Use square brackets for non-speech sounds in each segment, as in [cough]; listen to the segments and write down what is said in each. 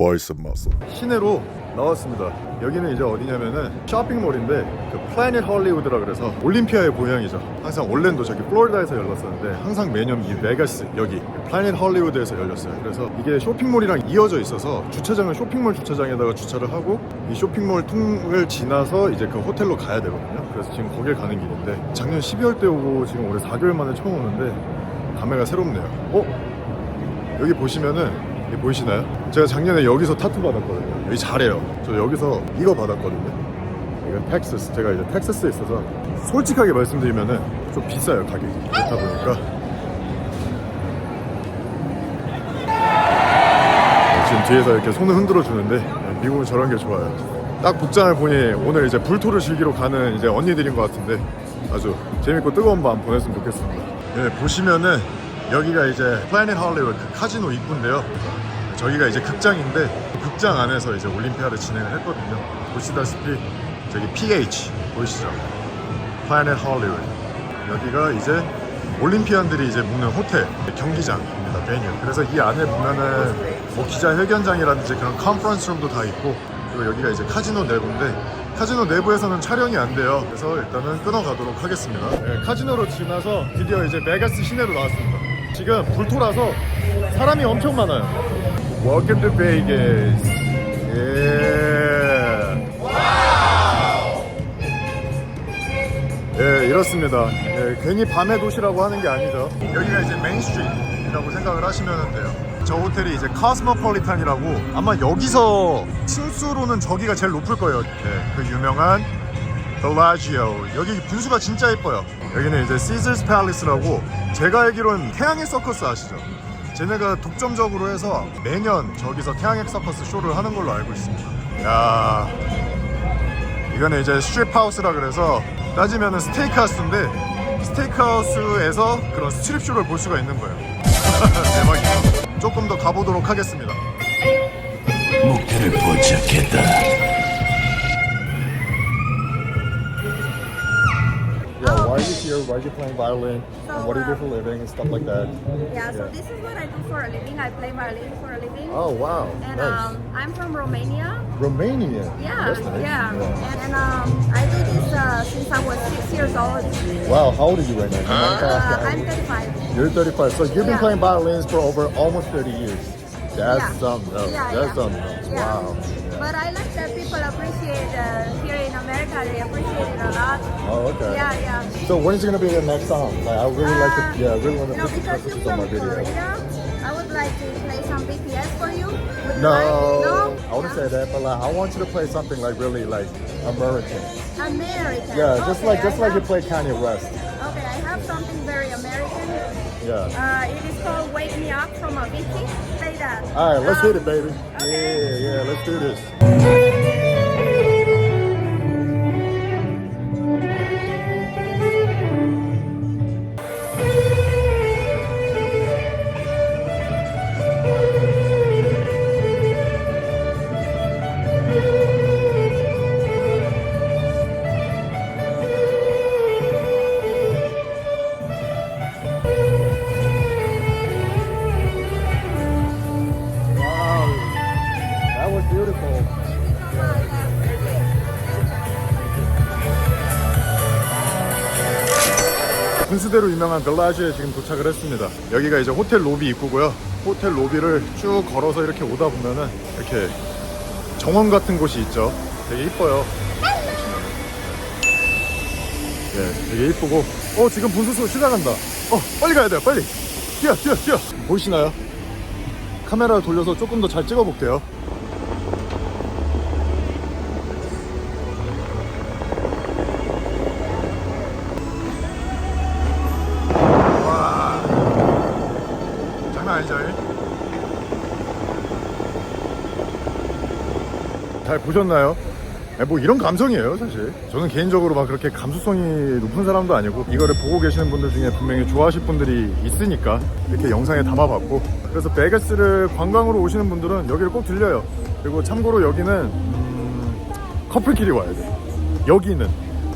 Boys Muscle. 시내로 나왔습니다. 여기는 이제 어디냐면은 쇼핑몰인데 그 플래닛 헐리우드라 그래서 올림피아의 고향이죠. 항상 올랜도 저기 플로리다에서 열렸었는데 항상 매년 이 베가스 여기 플래닛 헐리우드에서 열렸어요. 그래서 이게 쇼핑몰이랑 이어져 있어서 주차장은 쇼핑몰 주차장에다가 주차를 하고 이 쇼핑몰 통을 지나서 이제 그 호텔로 가야 되거든요. 그래서 지금 거길 가는 길인데 작년 12월 때 오고 지금 올해 4개월 만에 처음 오는데 감회가 새롭네요. 어? 여기 보시면은 보이시나요? 제가 작년에 여기서 타투 받았거든요. 여기 잘해요. 저 여기서 이거 받았거든요. 이건 텍사스. 제가 이제 텍사스에 있어서 솔직하게 말씀드리면은 좀 비싸요 가격이. 그렇다 보니까 네, 지금 뒤에서 이렇게 손을 흔들어 주는데 네, 미국은 저런 게 좋아요. 딱 복장을 보니 오늘 이제 불토를 즐기러 가는 이제 언니들인 것 같은데 아주 재밌고 뜨거운 밤 보냈으면 좋겠습니다. 네, 보시면은 여기가 이제 플래닛 헐리우드 그 카지노 입구인데요. 저기가 이제 극장인데 그 극장 안에서 이제 올림피아를 진행을 했거든요. 보시다시피 저기 PH 보이시죠? 플래닛 헐리우드 여기가 이제 올림피안들이 이제 묵는 호텔 경기장입니다 베뉴 그래서 이 안에 보면은 뭐 기자회견장이라든지 그런 컨퍼런스 룸도 다 있고 그리고 여기가 이제 카지노 내부인데 카지노 내부에서는 촬영이 안 돼요. 그래서 일단은 끊어가도록 하겠습니다. 네, 카지노로 지나서 드디어 이제 베가스 시내로 나왔습니다. 지금 불토라서 사람이 엄청 많아요 Welcome to Vegas 예. 예, 이렇습니다. 예, 괜히 밤의 도시라고 하는 게 아니죠. 여기가 이제 메인스트리트라고 생각을 하시면 돼요. 저 호텔이 이제 카스모폴리탄이라고 아마 여기서 층수로는 저기가 제일 높을 거예요. 예, 그 유명한 벨라지오. 여기 분수가 진짜 예뻐요. 여기는 이제 시저스 팰리스라고 제가 알기로는 태양의 서커스 아시죠? 쟤네가 독점적으로 해서 매년 저기서 태양의 서커스 쇼를 하는 걸로 알고 있습니다. 야, 이거는 이제 스트립 하우스라 그래서 따지면 은 스테이크 하우스인데 스테이크 하우스에서 그런 스트립 쇼를 볼 수가 있는 거예요. [laughs] 대박이죠. 조금 더 가보도록 하겠습니다. 목표를 포착했다. Why are you here? Why are you playing violin? And what do you do for a living and stuff like that? Yeah, so this is what I do for a living. I play violin for a living. Oh wow, And um, I'm from Romania. Romania. Yeah, nice. yeah. And, and um, I do this uh, since I was six years old. Wow, how old are you right now? Uh, I'm 35. You're 35, so you've been Yeah. playing violins for over almost 30 years. That's Yeah. something else. Yeah, That's yeah. something else. Yeah. Wow. But I like that people appreciate uh, America. Appreciate it a lot. Oh, okay. Yeah, yeah. So when is it gonna be the next song? Like, I really like to, Uh, yeah, I really want to You know, put because you're from my video. I would like to play some BTS for you. No, like? No, I wouldn't say that, but like, I want you to play something like really like American. American. Yeah, just like just I like you play Kanye West. Okay, I have something very American. Yeah. Uh, it is called "Wake Me Up" from Avicii. Play that. All right, let's Um, hit it, baby. okay. Yeah, yeah, let's do this. 분수대로 유명한 벨라지에 지금 도착을 했습니다. 여기가 이제 호텔 로비 입구고요. 호텔 로비를 쭉 걸어서 이렇게 오다 보면은 이렇게 정원 같은 곳이 있죠. 되게 이뻐요. 네, 되게 이쁘고. 어, 지금 분수소 시작한다. 어, 빨리 가야 돼요, 빨리. 뛰어, 뛰어, 뛰어. 보이시나요? 카메라 돌려서 조금 더 잘 찍어 볼게요. 보셨나요? 아니, 뭐 이런 감성이에요 사실 저는 개인적으로 막 그렇게 감수성이 높은 사람도 아니고 이거를 보고 계시는 분들 중에 분명히 좋아하실 분들이 있으니까 이렇게 영상에 담아봤고 그래서 베가스를 관광으로 오시는 분들은 여기를 꼭 들려요 그리고 참고로 여기는 음, 커플끼리 와야 돼요 여기는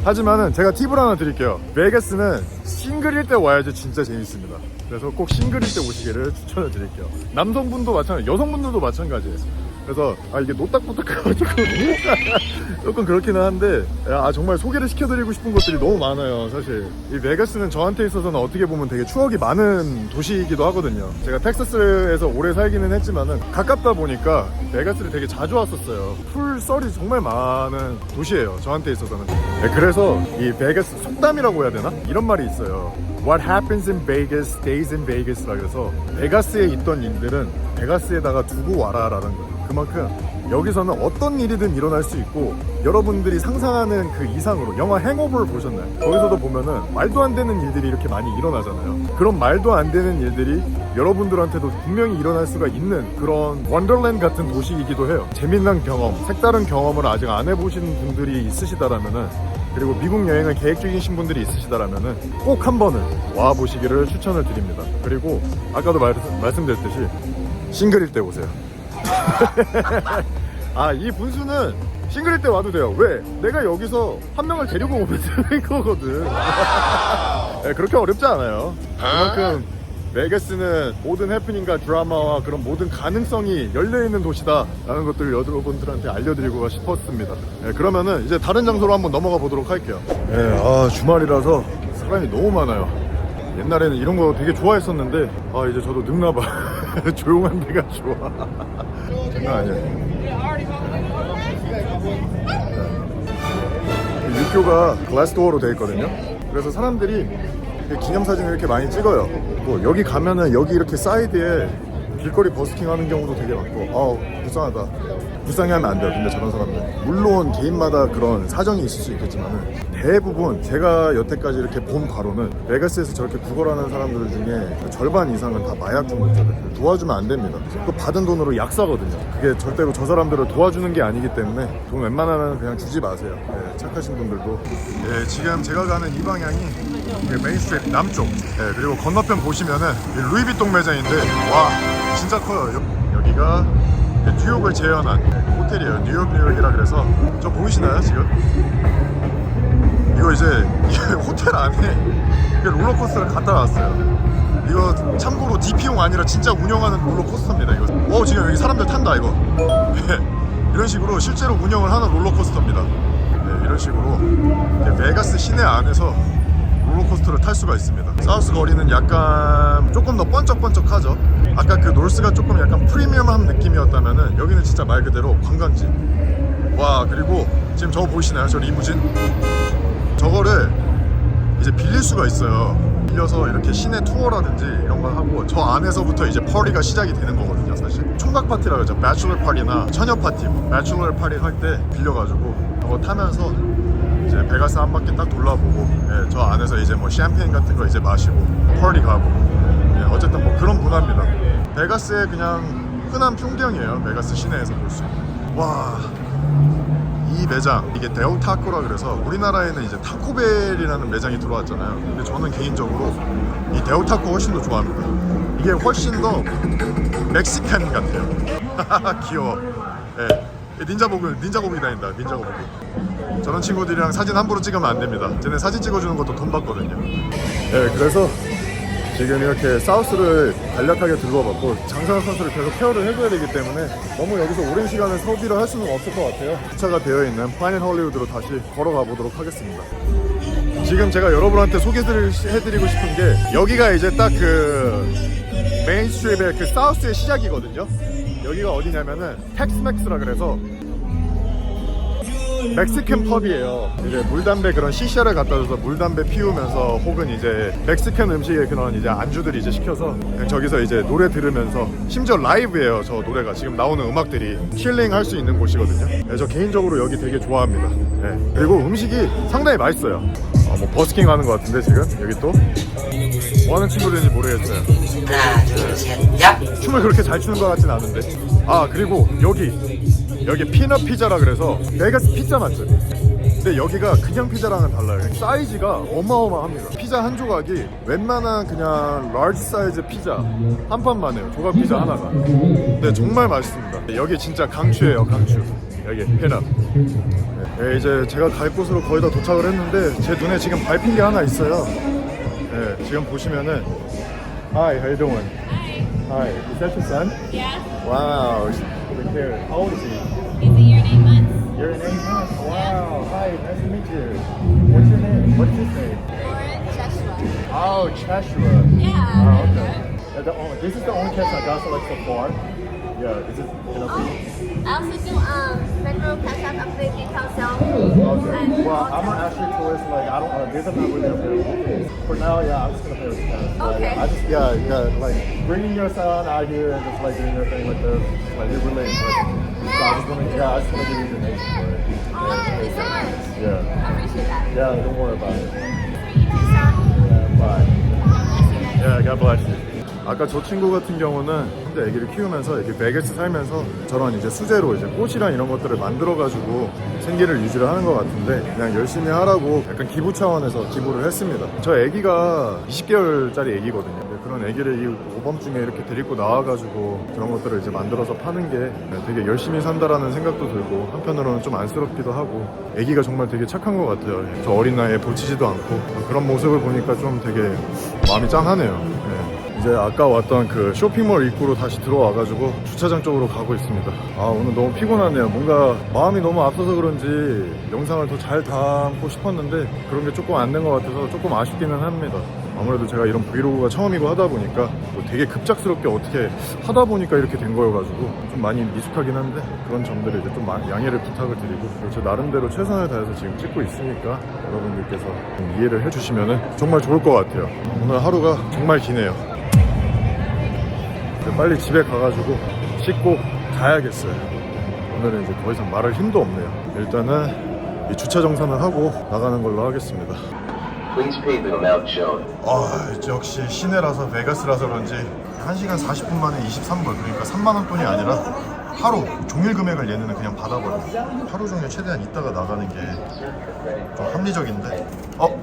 하지만은 제가 팁을 하나 드릴게요 베가스는 싱글일 때 와야지 진짜 재밌습니다. 그래서 꼭 싱글일 때 오시기를 추천을 드릴게요. 남성분도 마찬가지, 여성분들도 마찬가지예요. 그래서 아 이게 노딱부딱하고 조금 [laughs] 조금 그렇기는 한데 아 정말 소개를 시켜드리고 싶은 것들이 너무 많아요 사실. 이 베가스는 저한테 있어서는 어떻게 보면 되게 추억이 많은 도시이기도 하거든요. 제가 텍사스에서 오래 살기는 했지만은 가깝다 보니까 베가스를 되게 자주 왔었어요. 풀 썰이 정말 많은 도시예요 저한테 있어서는. 네, 그래서 이 베가스 속담이라고 해야 되나? 이런 말이 있어요. What happens in Vegas stays in Vegas라 그래서 베가스에 있던 일들은 베가스에다가 두고 와라라는 거예요. 그만큼 여기서는 어떤 일이든 일어날 수 있고 여러분들이 상상하는 그 이상으로 영화 행오버를 보셨나요? 거기서도 보면은 말도 안 되는 일들이 이렇게 많이 일어나잖아요. 그런 말도 안 되는 일들이 여러분들한테도 분명히 일어날 수가 있는 그런 원더랜드 같은 도시이기도 해요. 재미난 경험, 색다른 경험을 아직 안 해보신 분들이 있으시다라면은 그리고 미국 여행을 계획 중이신 분들이 있으시다라면은 꼭 한 번은 와 보시기를 추천을 드립니다. 그리고 아까도 말, 말씀드렸듯이 싱글일 때 오세요. [laughs] 아, 이 분수는 싱글일 때 와도 돼요. 왜? 내가 여기서 한 명을 데리고 오면 되는 거거든. [laughs] 네, 그렇게 어렵지 않아요. 그만큼 베가스는 모든 해프닝과 드라마와 그런 모든 가능성이 열려있는 도시다 라는 것들을 여러분들한테 알려드리고 싶었습니다. 네, 그러면은 이제 다른 장소로 한번 넘어가 보도록 할게요. 네, 아, 주말이라서 사람이 너무 많아요. 옛날에는 이런 거 되게 좋아했었는데, 아, 이제 저도 늙나봐. [laughs] [laughs] 조용한 데가 좋아. 장난 아니에요. 육교가 글라스도어로 되어 있거든요. 그래서 사람들이 기념사진을 이렇게 많이 찍어요. 뭐 여기 가면은 여기 이렇게 사이드에 길거리 버스킹 하는 경우도 되게 많고, 아우 불쌍하다. 불쌍해 하면 안 돼요. 근데 저런 사람들. 물론 개인마다 그런 사정이 있을 수 있겠지만은 대부분 제가 여태까지 이렇게 본 바로는 베가스에서 저렇게 구걸하는 사람들 중에 절반 이상은 다 마약 중독자들. 도와주면 안 됩니다. 또 받은 돈으로 약 사거든요. 그게 절대로 저 사람들을 도와주는 게 아니기 때문에 돈 웬만하면 그냥 주지 마세요. 네, 착하신 분들도. 네, 지금 제가 가는 이 방향이 그 메인스트리트 남쪽. 네, 그리고 건너편 보시면은 이 루이비통 매장인데 와 진짜 커요. 여, 여기가 뉴욕을 재현한 호텔이에요. 뉴욕 뉴욕이라 그래서 저 보이시나요 지금? 이거 이제 [laughs] 이 호텔 안에 롤러코스터를 갖다 놨어요. 이거 참고로 DP용 아니라 진짜 운영하는 롤러코스터입니다. 이거. 어 지금 여기 사람들 탄다 이거. [laughs] 네, 이런 식으로 실제로 운영을 하는 롤러코스터입니다. 네, 이런 식으로 베가스 시내 안에서 롤러코스터를 탈 수가 있습니다. 사우스 거리는 약간 조금 더 번쩍번쩍하죠. 아까 그 놀스가 조금 약간 프리미엄한 느낌이었다면은 여기는 진짜 말 그대로 관광지. 와 그리고 지금 저거 보이시나요? 저 리무진? 저거를 이제 빌릴 수가 있어요. 빌려서 이렇게 시내 투어라든지 이런 걸 하고 저 안에서부터 이제 퍼리가 시작이 되는 거거든요, 사실. 총각 파티라 그러죠. 배추럴 파티나 처녀 파티, 배추럴 파티 할때 빌려가지고 저거 타면서 이제 베가스 한 바퀴 딱 돌아보고 예, 저 안에서 이제 뭐 샴페인 같은 거 이제 마시고 퍼리 가고 예, 어쨌든 뭐 그런 문화입니다. 베가스의 그냥 흔한 풍경이에요. 베가스 시내에서 볼 수 있는. 와. 이 매장 이게 데오타코라 그래서 우리나라에는 이제 타코벨이라는 매장이 들어왔잖아요. 근데 저는 개인적으로 이 데오타코 훨씬 더 좋아합니다. 이게 훨씬 더 멕시칸 같아요. [laughs] 귀여워. 예. 닌자복을 닌자고비 다닌다. 닌자고비. 저런 친구들이랑 사진 함부로 찍으면 안 됩니다. 쟤네 사진 찍어주는 것도 돈 받거든요. 네, 그래서 지금 이렇게 사우스를 간략하게 둘러봤고 장상현 선수를 계속 케어를 해줘야 되기 때문에 너무 여기서 오랜 시간을 소비를 할 수는 없을 것 같아요. 주차가 되어 있는 플라넷 헐리우드로 다시 걸어가 보도록 하겠습니다. 지금 제가 여러분한테 소개를 해드리고 싶은 게 여기가 이제 딱 그 메인 스트립의 그 사우스의 시작이거든요. 여기가 어디냐면은 텍스맥스라 그래서 멕시칸 펍이에요. 이제 물담배 그런 시샤를 갖다 줘서 물담배 피우면서 혹은 이제 멕시칸 음식의 그런 이제 안주들이 이제 시켜서 그냥 저기서 이제 노래 들으면서 심지어 라이브예요. 저 노래가 지금 나오는 음악들이 킬링 할 수 있는 곳이거든요. 네, 저 개인적으로 여기 되게 좋아합니다. 네. 그리고 음식이 상당히 맛있어요. 어, 뭐 버스킹 하는 것 같은데 지금 여기 또 뭐 하는 친구들인지 모르겠어요. 하나, 둘, 셋, 야! 춤을 그렇게 잘 추는 것 같진 않은데. 아 그리고 여기 여기 피넛 피자라 그래서 베가스 피자 맛집. 근데 여기가 그냥 피자랑은 달라요. 사이즈가 어마어마합니다. 피자 한 조각이 웬만한 그냥 라지 사이즈 피자 한 판만 해요. 조각 피자 하나가. 근데 정말 맛있습니다. 여기 진짜 강추예요, 강추. 여기 피넛. 네, 이제 제가 갈 곳으로 거의 다 도착을 했는데 제 눈에 지금 밟힌 게 하나 있어요. 네, 지금 보시면은 Hi, how you doing? Hi, is that your son? Yeah, Wow, over here. How old is he? You're an eight. Wow. Hi, nice to meet you. What's your name? What's his name? Lauren Joshua. Oh, Cheshire. Yeah. Oh, okay. The only, this is the only cast I got so like so far. Yeah, this is you know. I also do um federal cash app update detail sell. Okay. Well, I'm an actually tourist. Like I don't. Uh, this is not really available. For now, yeah, I'm just gonna pay with cash. Like, Okay. I just yeah, yeah, like bringing your son out here and just like doing your thing like this, like. Like, so I just wanna yeah, I just wanna give you the nation for it. Oh, thank you so much. Yeah. I appreciate that. Yeah, don't worry about it. Yeah, bye. Bless you guys. Yeah, God bless you. 아까 저 친구 같은 경우는 혼자 아기를 키우면서 이렇게 베가스 살면서 저런 이제 수제로 이제 꽃이랑 이런 것들을 만들어 가지고 생계를 유지를 하는 것 같은데 그냥 열심히 하라고 약간 기부 차원에서 기부를 했습니다. 저 아기가 20개월짜리 아기거든요. 근데 그런 아기를 이 오밤중에 이렇게 데리고 나와가지고 그런 것들을 이제 만들어서 파는 게 되게 열심히 산다라는 생각도 들고 한편으로는 좀 안쓰럽기도 하고 아기가 정말 되게 착한 것 같아요. 저 어린 나이에 보치지도 않고 그런 모습을 보니까 좀 되게 마음이 짠하네요. 네. 이제 아까 왔던 그 쇼핑몰 입구로 다시 들어와가지고 주차장 쪽으로 가고 있습니다. 아 오늘 너무 피곤하네요. 뭔가 마음이 너무 앞서서 그런지 영상을 더 잘 담고 싶었는데 그런 게 조금 안 된 것 같아서 조금 아쉽기는 합니다. 아무래도 제가 이런 브이로그가 처음이고 하다 보니까 뭐 되게 급작스럽게 어떻게 하다 보니까 이렇게 된 거여가지고 좀 많이 미숙하긴 한데 그런 점들을 이제 좀 양해를 부탁을 드리고 제 나름대로 최선을 다해서 지금 찍고 있으니까 여러분들께서 좀 이해를 해주시면 정말 좋을 것 같아요. 오늘 하루가 정말 기네요. 이제 빨리 집에 가가지고 씻고 자야겠어요. 오늘은 이제 더 이상 말할 힘도 없네요. 일단은 이 주차 정산을 하고 나가는 걸로 하겠습니다. Please pay the amount shown. 아 역시 시내라서 베가스라서 그런지 1시간 40분 만에 23불 그러니까 3만원 돈이 아니라 하루 종일 금액을 얘네는 그냥 받아버려요 하루 종일 최대한 있다가 나가는 게 좀 합리적인데? 어?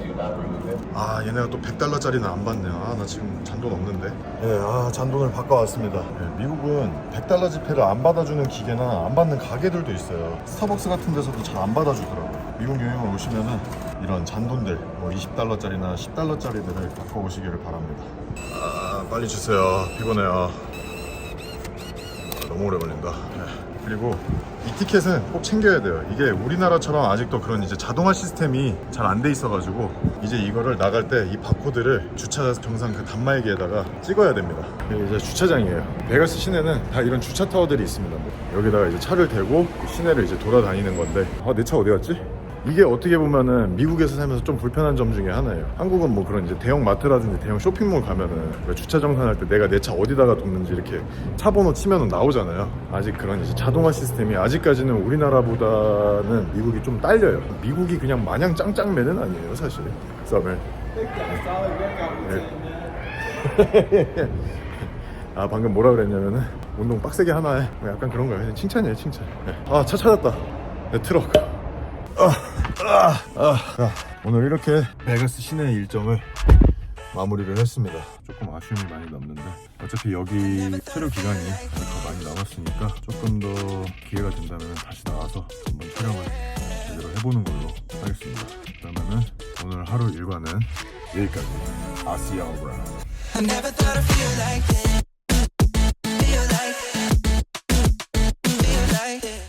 아 얘네가 또 100달러짜리는 안 받네요 아나 지금 잔돈 없는데? 예아 잔돈을 바꿔왔습니다. 예, 미국은 100달러 지폐를 안 받아주는 기계나 안 받는 가게들도 있어요. 스타벅스 같은 데서도 잘 안 받아주더라고요. 미국 여행을 오시면은 이런 잔돈들 뭐 20달러짜리나 10달러짜리들을 갖고 오시기를 바랍니다. 아 빨리 주세요. 피곤해요. 아, 너무 오래 걸린다. 네. 그리고 이 티켓은 꼭 챙겨야 돼요. 이게 우리나라처럼 아직도 그런 이제 자동화 시스템이 잘 안 돼 있어가지고 이제 이거를 나갈 때 이 바코드를 주차 정상 그 단말기에다가 찍어야 됩니다. 이제 주차장이에요. 베가스 시내는 다 이런 주차 타워들이 있습니다. 뭐 여기다가 이제 차를 대고 시내를 이제 돌아다니는 건데. 아 내 차 어디 갔지? 이게 어떻게 보면은 미국에서 살면서 좀 불편한 점 중에 하나예요. 한국은 뭐 그런 이제 대형 마트라든지 대형 쇼핑몰 가면은 그 주차 정산할 때 내가 내 차 어디다가 뒀는지 이렇게 차 번호 치면은 나오잖아요. 아직 그런 이제 자동화 시스템이 아직까지는 우리나라보다는 미국이 좀 딸려요. 미국이 그냥 마냥 짱짱맨은 아니에요, 사실. 썸을. 네. [laughs] 아 방금 뭐라 그랬냐면은 운동 빡세게 하나 해. 뭐 약간 그런 거예요. 칭찬이에요, 칭찬. 네. 아차 찾았다. 내 트럭. 아, 아. 오늘 이렇게 베가스 시내 일정을 마무리를 했습니다. 조금 아쉬움이 많이 남는데 어차피 여기 체류 기간이 더 많이 남았으니까 조금 더 기회가 된다면 다시 나와서 한번 촬영을 제대로 해보는 걸로 하겠습니다. 그러면은 오늘 하루 일과는 여기까지. 아시아 브라